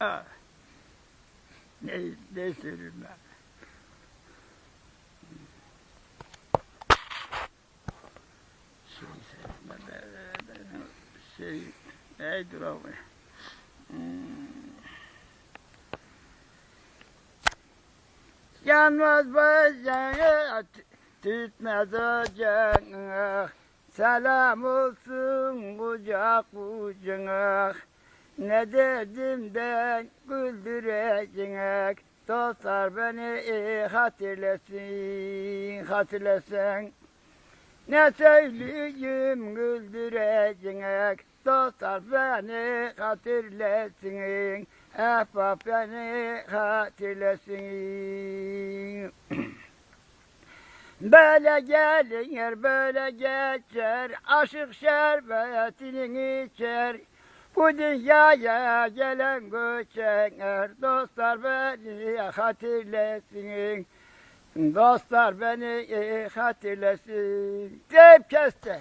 Ah. Ne, ne söyleyeyim ben? Şey şey, neydir o? Hmm. Yanmaz başını tütmez ocağını Selam olsun kucak kucağına Ne dedim ben güldürecek Dostlar beni hatırlasın hatırlasın. Ne söyleyeyim güldürecek Dostlar beni hatırlasın. Ahbap beni hatırlasın Böyle gelir, böyle geçer, aşık şerbetini içer. Bu dünyaya gelen göçer, dostlar beni hatırlasın. Dostlar beni hatırlasın. Deyip kesti.